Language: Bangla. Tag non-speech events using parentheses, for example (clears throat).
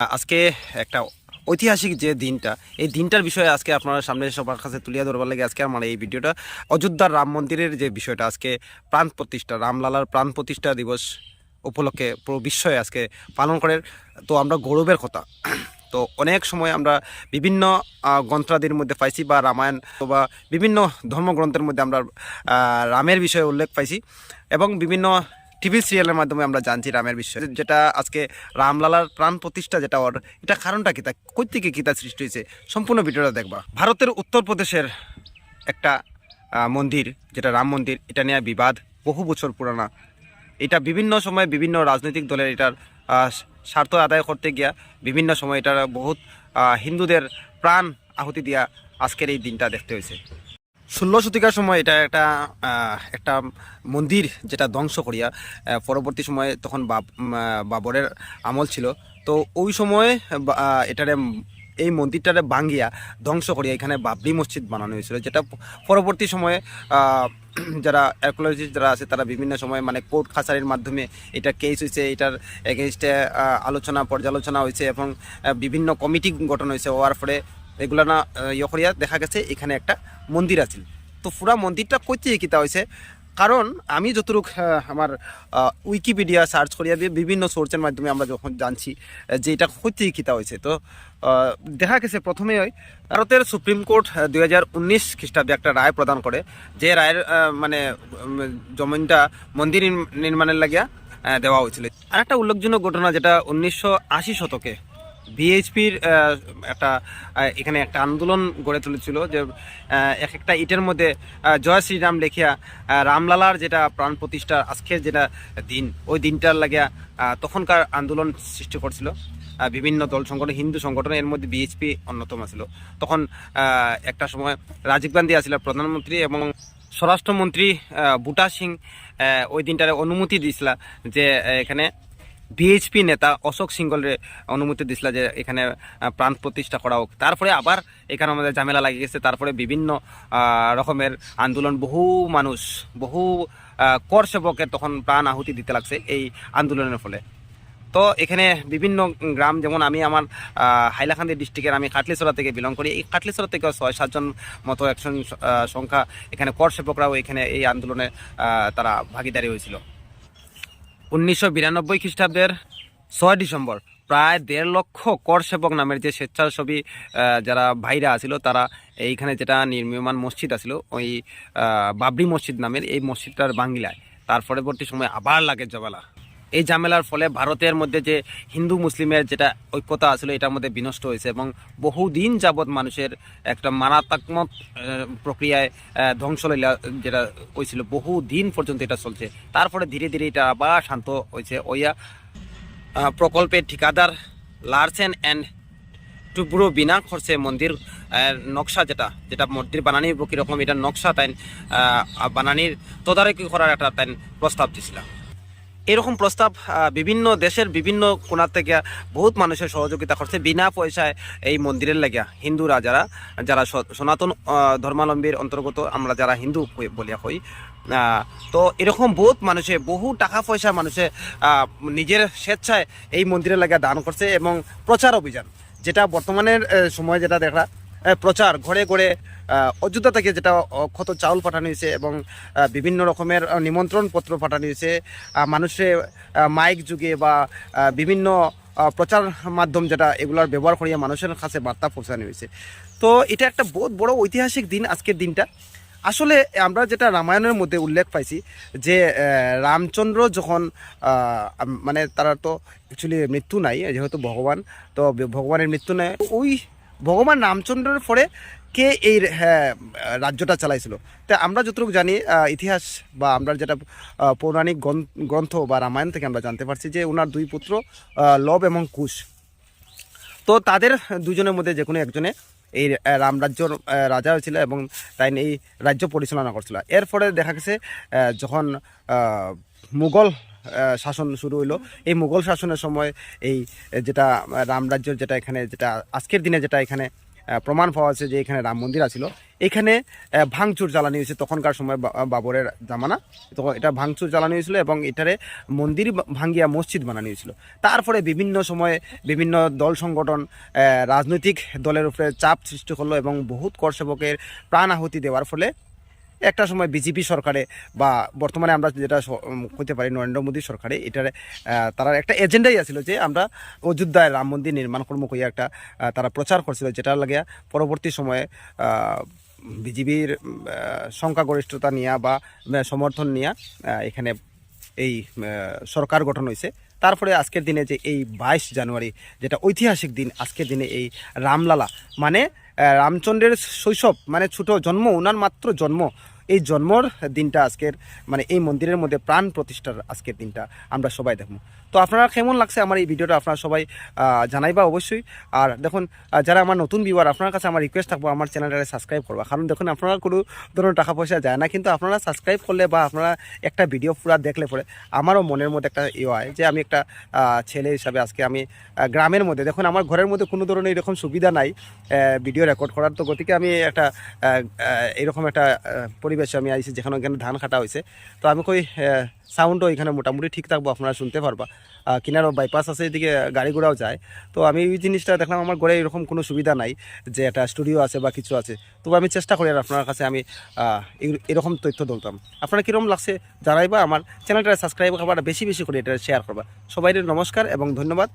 আজকে একটা ঐতিহাসিক যে দিনটা, এই দিনটার বিষয়ে আজকে আপনার সামনে সবার কাছে তুলিয়া ধরবার লাগে। আজকে আমার এই ভিডিওটা অযোধ্যার রাম মন্দিরের যে বিষয়টা, আজকে প্রাণ প্রতিষ্ঠা, রামলালার প্রাণ প্রতিষ্ঠা দিবস উপলক্ষে পুরো বিশ্বয়ে আজকে পালন করে তো আমরা গৌরবের কথা। তো অনেক সময় আমরা বিভিন্ন গ্রন্থাদির মধ্যে পাইছি বা রামায়ণ বা বিভিন্ন ধর্মগ্রন্থের মধ্যে আমরা রামের বিষয়ে উল্লেখ পাইছি এবং বিভিন্ন টিভি সিরিয়ালের মাধ্যমে আমরা জানছি রামের বিষয়ে। যেটা আজকে রামলালার প্রাণ প্রতিষ্ঠা যেটা ওর, এটা কারণটা কি? তা কই থেকে কি তা সৃষ্টি হয়েছে? সম্পূর্ণ ভিডিওটা দেখবা। ভারতের উত্তরপ্রদেশের একটা মন্দির, যেটা রাম মন্দির, এটা নিয়ে বিবাদ বহু বছর পুরানা। এটা বিভিন্ন সময় বিভিন্ন রাজনৈতিক দলের এটার স্বার্থ আদায় করতে গিয়া বিভিন্ন সময় এটার বহুত হিন্দুদের প্রাণ আহুতি দিয়া আজকের এই দিনটা দেখতে হয়েছে। ষোলো শতিকার সময় এটা একটা একটা মন্দির যেটা ধ্বংস করিয়া পরবর্তী সময়ে তখন বাব বাবরের আমল ছিল। তো ওই সময় এটারে, এই মন্দিরটারে ভাঙ্গিয়া ধ্বংস করিয়া এখানে বাবরি মসজিদ বানানো হয়েছিল, যেটা পরবর্তী সময়ে (clears throat) যারা অ্যার্কোলজিস্ট যারা আছে, তারা বিভিন্ন সময় মানে কোর্ট খাসারির মাধ্যমে এটা কেস হয়েছে, এটার এগেনস্টে আলোচনা, পর্যালোচনা হয়েছে এবং বিভিন্ন কমিটি গঠন হয়েছে। হওয়ার ফলে এগুলা না ইয়ে দেখা গেছে, এখানে একটা মন্দির আছে তো পুরা মন্দিরটা কইতে কিতা হয়েছে কারণ আমি যতটুক আমার উইকিপিডিয়া সার্চ করিয়া দিয়ে বিভিন্ন সোর্সের মাধ্যমে আমরা যখন জানছি যে এটা কইতে কিতা হয়েছে তো দেখা গেছে প্রথমে ভারতের সুপ্রিম কোর্ট দুই হাজার উনিশ খ্রিস্টাব্দে একটা রায় প্রদান করে, যে রায়ের মানে জমিনটা মন্দির নির্মাণের লাগিয়া দেওয়া হয়েছিল। আর একটা উল্লেখযোগ্য ঘটনা, যেটা উনিশশো আশি শতকে বিএইচপির একটা এখানে একটা আন্দোলন গড়ে তুলেছিল যে এক একটা ইটের মধ্যে জয় শ্রীরাম লেখিয়া রামলালার যেটা প্রাণ প্রতিষ্ঠা আজকের যেটা দিন, ওই দিনটার লাগিয়া তখনকার আন্দোলন সৃষ্টি করছিল। বিভিন্ন দল সংগঠন, হিন্দু সংগঠন, এর মধ্যে বিএইচপি অন্যতম ছিল। তখন একটা সময় রাজীব গান্ধী আছিল প্রধানমন্ত্রী এবং স্বরাষ্ট্রমন্ত্রী বুটা সিং ওই দিনটার অনুমতি দিছিল যে, এখানে বিএইচপি নেতা অশোক সিংগলের অনুমতি দিছিল যে এখানে প্রাণ প্রতিষ্ঠা করা হোক। তারপরে আবার এখানে আমাদের ঝামেলা লাগিয়ে গেছে। তারপরে বিভিন্ন রকমের আন্দোলন, বহু মানুষ, বহু কর সেবকের তখন প্রাণ আহুতি দিতে লাগছে এই আন্দোলনের ফলে। তো এখানে বিভিন্ন গ্রাম, যেমন আমি আমার হাইলাকান্দি ডিস্ট্রিক্টের আমি কাটলিছড়া থেকে বিলং করি। এই কাটলিছড়া থেকে ছয়, সাতজন মতো একজন সংখ্যা এখানে কর সেবকরাও এখানে এই আন্দোলনে তারা ভাগিদারি হয়েছিল। উনিশশো বিরানব্বই খ্রিস্টাব্দের ছয় ডিসেম্বর, প্রায় দেড় লক্ষ কর সেবক নামের যে স্বেচ্ছাসেবী যারা ভাইরা আছিল, তারা এইখানে যেটা নির্মীয়মান মসজিদ আছিল, ওই বাবরি মসজিদ নামের এই মসজিদটার বাঙ্গিলায় তার পরবর্তী সময় আবার লাগে জবালা। এই ঝামেলার ফলে ভারতের মধ্যে যে হিন্দু মুসলিমের যেটা ঐক্যতা আছিল এটার মধ্যে বিনষ্ট হয়েছে এবং বহুদিন যাবৎ মানুষের একটা মারাত্মক প্রক্রিয়ায় ধ্বংসলীলা যেটা হয়েছিল। বহু দিন পর্যন্ত এটা চলছে। তারপরে ধীরে ধীরে এটা আবার শান্ত হয়েছে। ওইয়া প্রকল্পের ঠিকাদার লার্সেন অ্যান্ড টুবুরো বিনা খরচে মন্দির নকশা যেটা যেটা মন্দির বানানি কীরকম এটা নকশা তাই বানানির তদারকি করার একটা তাই প্রস্তাব দিছিল এরকম প্রস্তাব বিভিন্ন দেশের বিভিন্ন কোণার থেকে বহুত মানুষের সহযোগিতা করছে বিনা পয়সায় এই মন্দিরের লাগিয়া হিন্দুরা যারা যারা সনাতন ধর্মাবলম্বীর অন্তর্গত, আমরা যারা হিন্দু বলিয়া হই তো এরকম বহুত মানুষে, বহু টাকা পয়সা মানুষে নিজের স্বেচ্ছায় এই মন্দিরের লাগিয়া দান করছে এবং প্রচার অভিযান, যেটা বর্তমানের সময় যেটা দেখা প্রচার ঘরে ঘরে অযোধ্যা থেকে যেটা অক্ষত চাউল পাঠানো হয়েছে এবং বিভিন্ন রকমের নিমন্ত্রণ পত্র পাঠানো হয়েছে। মানুষে মাইক যুগে বা বিভিন্ন প্রচার মাধ্যম যেটা, এগুলার ব্যবহার করিয়া মানুষের কাছে বার্তা পৌঁছানো হয়েছে। তো এটা একটা বহুত বড় ঐতিহাসিক দিন আজকের দিনটা। আসলে আমরা যেটা রামায়ণের মধ্যে উল্লেখ পাইছি যে রামচন্দ্র যখন মানে তারা তো অ্যাকচুয়ালি মৃত্যু নাই, যেহেতু ভগবান, তো ভগবানের মৃত্যু নেই। ওই ভগবান রামচন্দ্রের পরে কে এই হ্যাঁ, রাজ্যটা চালাইছিল। তা আমরা যতটুকু জানি ইতিহাস বা আমরা যেটা পৌরাণিক গ্রন্থ- বা রামায়ণ থেকে আমরা জানতে পারছি যে ওনার দুই পুত্র লব এবং কুশ। তো তাদের দুজনের মধ্যে যে কোনো একজনে এই রামরাজ্যর রাজা হয়েছিল এবং তাই এই রাজ্য পরিচালনা করছিল। এর ফলে দেখা গেছে যখন মুঘল শাসন শুরু হইল। এই মুঘল শাসনের সময় এই যেটা আহ, রামরাজ্যের যেটা এখানে যেটা আজকের দিনে যেটা এখানে প্রমাণ পাওয়া আছে যে এখানে রাম মন্দির আছিল। এখানে ভাঙচুর জ্বালানি হয়েছে তখনকার সময় বাবরের জামানা। তখন এটা ভাঙচুর জ্বালানি হয়েছিল এবং এটারে মন্দির ভাঙ্গিয়া মসজিদ বানানো হয়েছিল। তারপরে বিভিন্ন সময়ে বিভিন্ন দল সংগঠন রাজনৈতিক দলের উপরে চাপ সৃষ্টি করল এবং বহুত কর সেবকের প্রাণ আহুতি দেওয়ার ফলে একটা সময় বিজেপি সরকারে বা বর্তমানে আমরা যেটা কইতে পারি নরেন্দ্র মোদী সরকারে, এটার তারা একটা এজেন্ডাই আছিল যে আমরা অযোধ্যায় রাম মন্দির নির্মাণ কর্ম কইয়া একটা তারা প্রচার করছিল, যেটা লাগিয়া পরবর্তী সময়ে বিজেপির সংখ্যাগরিষ্ঠতা নিয়া বা সমর্থন নিয়া এখানে এই সরকার গঠন হয়েছে তারপরে আজকের দিনে যে এই বাইশ জানুয়ারি, যেটা ঐতিহাসিক দিন, আজকের দিনে এই রামলালা মানে রামচন্দ্রের শৈশব মানে ছোট জন্ম ওনার মাত্র জন্ম। এই জন্মর দিনটা আজকের মানে এই মন্দিরের মধ্যে প্রাণ প্রতিষ্ঠার আজকের দিনটা আমরা সবাই দেখব। তো আপনারা কেমন লাগছে আমার এই ভিডিওটা আপনারা সবাই জানাইবা অবশ্যই। আর দেখুন যারা আমার নতুন ভিউয়ার আপনার কাছে আমার রিকোয়েস্ট থাকব আমার চ্যানেলটাকে সাবস্ক্রাইব করবা। কারণ দেখুন আপনারা কোনো ধরনের টাকা পয়সা যায় না কিন্তু আপনারা সাবস্ক্রাইব করলে বা আপনারা একটা ভিডিও পুরা দেখলে পরে আমারও মনের মধ্যে একটা ইয়ে হয় যে আমি একটা ছেলে হিসাবে আজকে আমি গ্রামের মধ্যে দেখুন আমার ঘরের মধ্যে কোনো ধরনের এরকম সুবিধা নাই ভিডিও রেকর্ড করার। তো গতিকে আমি একটা এরকম একটা আহ, পরিবেশে আমি আইছি, যেখানে ওখানে ধান কাটা হয়েছে তো আমি কই সাউন্ডও এখানে মোটামুটি ঠিক থাকব, আপনারা শুনতে পারবা। কিনারও বাইপাস আছে, এদিকে গাড়ি ঘোড়াও যায়। তো আমি এই জিনিসটা দেখলাম, আমার ঘরে এরকম কোনো সুবিধা নাই যে একটা স্টুডিও আছে বা কিছু আছে। তবু আমি চেষ্টা করি আর আপনার কাছে আমি এরকম তথ্য দলতাম আপনারা কীরকম লাগছে জানাইবা আমার। চ্যানেলটা সাবস্ক্রাইব করবা বেশি বেশি করে এটা শেয়ার করবা। সবাই নমস্কার এবং ধন্যবাদ।